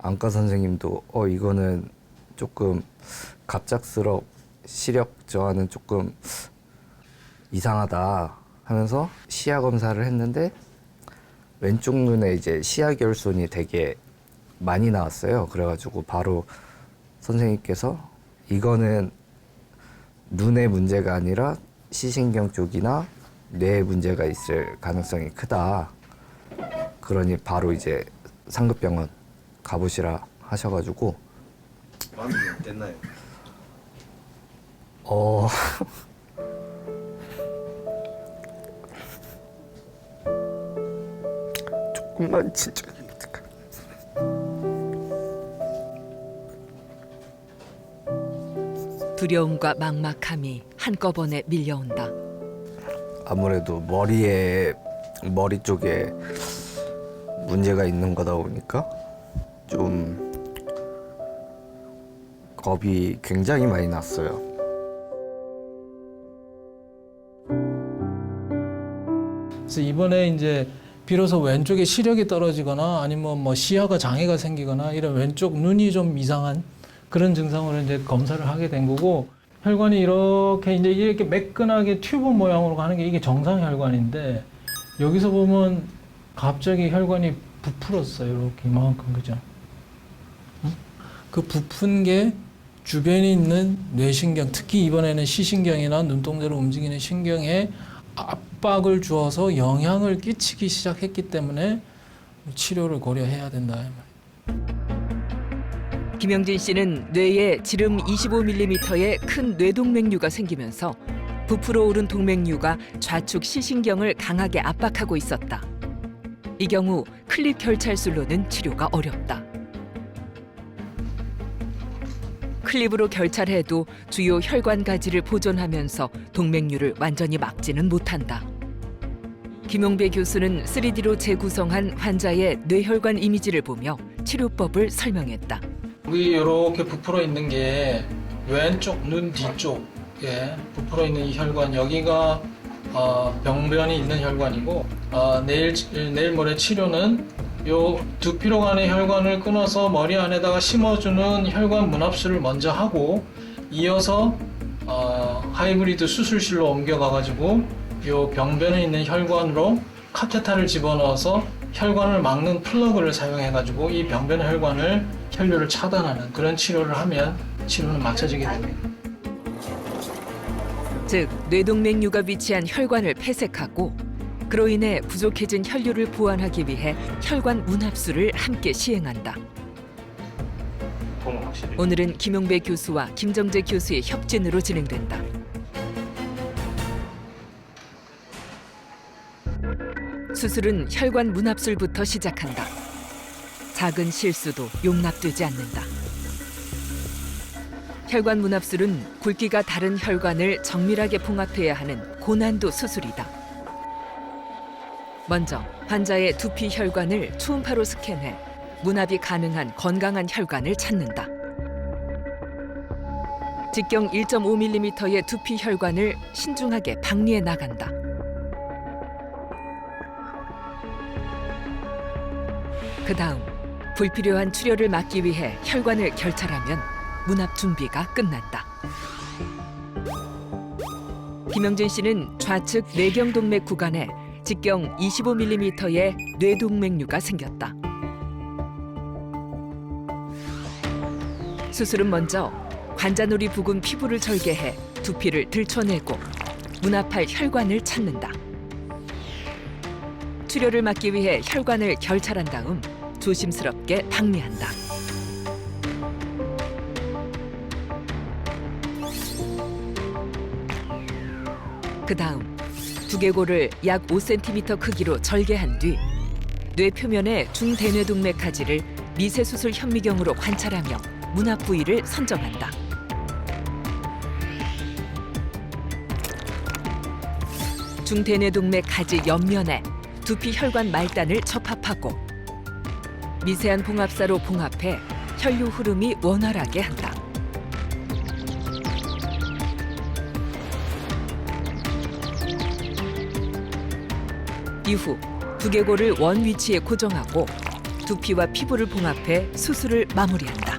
안과 선생님도 어 이거는 조금 갑작스럽 시력 저하는 조금 이상하다 하면서 시야 검사를 했는데 왼쪽 눈에 이제 시야 결손이 되게 많이 나왔어요. 그래가지고 바로 선생님께서 이거는 눈의 문제가 아니라 시신경 쪽이나 뇌에 문제가 있을 가능성이 크다. 그러니 바로 이제 상급병원 가보시라 하셔가지고 마음이 어땠나요? 어 조금만 진짜 두려움과 막막함이 한꺼번에 밀려온다. 아무래도 머리에 머리 쪽에 문제가 있는 거다 보니까 좀 겁이 굉장히 많이 났어요. 그래서 이번에 이제 비로소 왼쪽에 시력이 떨어지거나 아니면 뭐 시야가 장애가 생기거나 이런 왼쪽 눈이 좀 이상한 그런 증상으로 이제 검사를 하게 된 거고 혈관이 이렇게 이제 이렇게 매끈하게 튜브 모양으로 가는 게 이게 정상 혈관인데 여기서 보면 갑자기 혈관이 부풀었어요. 이렇게 이만큼 그죠? 응? 그 부푼 게 주변에 있는 뇌신경, 특히 이번에는 시신경이나 눈동자로 움직이는 신경에 압박을 주어서 영향을 끼치기 시작했기 때문에 치료를 고려해야 된다. 김영진 씨는 뇌에 지름 25mm의 큰 뇌동맥류가 생기면서 부풀어 오른 동맥류가 좌측 시신경을 강하게 압박하고 있었다. 이 경우 클립 결찰술로는 치료가 어렵다. 클립으로 결찰해도 주요 혈관 가지를 보존하면서 동맥류를 완전히 막지는 못한다. 김용배 교수는 3D로 재구성한 환자의 뇌혈관 이미지를 보며 치료법을 설명했다. 여기 이렇게 부풀어 있는 게 왼쪽 눈 뒤쪽에 부풀어 있는 이 혈관 여기가 어, 병변이 있는 혈관이고 어, 내일 내일 모레 치료는 요 두피로 가는 혈관을 끊어서 머리 안에다가 심어주는 혈관 문합수를 먼저 하고 이어서 어, 하이브리드 수술실로 옮겨가가지고 요 병변에 있는 혈관으로 카테타를 집어넣어서 혈관을 막는 플러그를 사용해가지고 이 병변 혈관을 혈류를 차단하는 그런 치료를 하면 치료는 맞춰지게 됩니다. 즉 뇌동맥류가 위치한 혈관을 폐색하고 그로 인해 부족해진 혈류를 보완하기 위해 혈관 문합수를 함께 시행한다. 오늘은 김용배 교수와 김정재 교수의 협진으로 진행된다. 수술은 혈관 문합술부터 시작한다. 작은 실수도 용납되지 않는다. 혈관 문합술은 굵기가 다른 혈관을 정밀하게 봉합해야 하는 고난도 수술이다. 먼저 환자의 두피 혈관을 초음파로 스캔해 문합이 가능한 건강한 혈관을 찾는다. 직경 1.5mm의 두피 혈관을 신중하게 박리해 나간다. 그 다음 불필요한 출혈을 막기 위해 혈관을 결찰하면 문합 준비가 끝난다. 김영진 씨는 좌측 뇌경동맥 구간에 직경 25mm의 뇌동맥류가 생겼다. 수술은 먼저 관자놀이 부근 피부를 절개해 두피를 들춰내고 문합할 혈관을 찾는다. 출혈을 막기 위해 혈관을 결찰한 다음 조심스럽게 박리한다. 그 다음 두개골을 약 5cm 크기로 절개한 뒤 뇌 표면의 중대뇌동맥 가지를 미세수술 현미경으로 관찰하며 문합 부위를 선정한다. 중대뇌동맥 가지 옆면에 두피 혈관 말단을 접합하고 미세한 봉합사로 봉합해 혈류 흐름이 원활하게 한다. 이후 두개골을 원 위치에 고정하고 두피와 피부를 봉합해 수술을 마무리한다.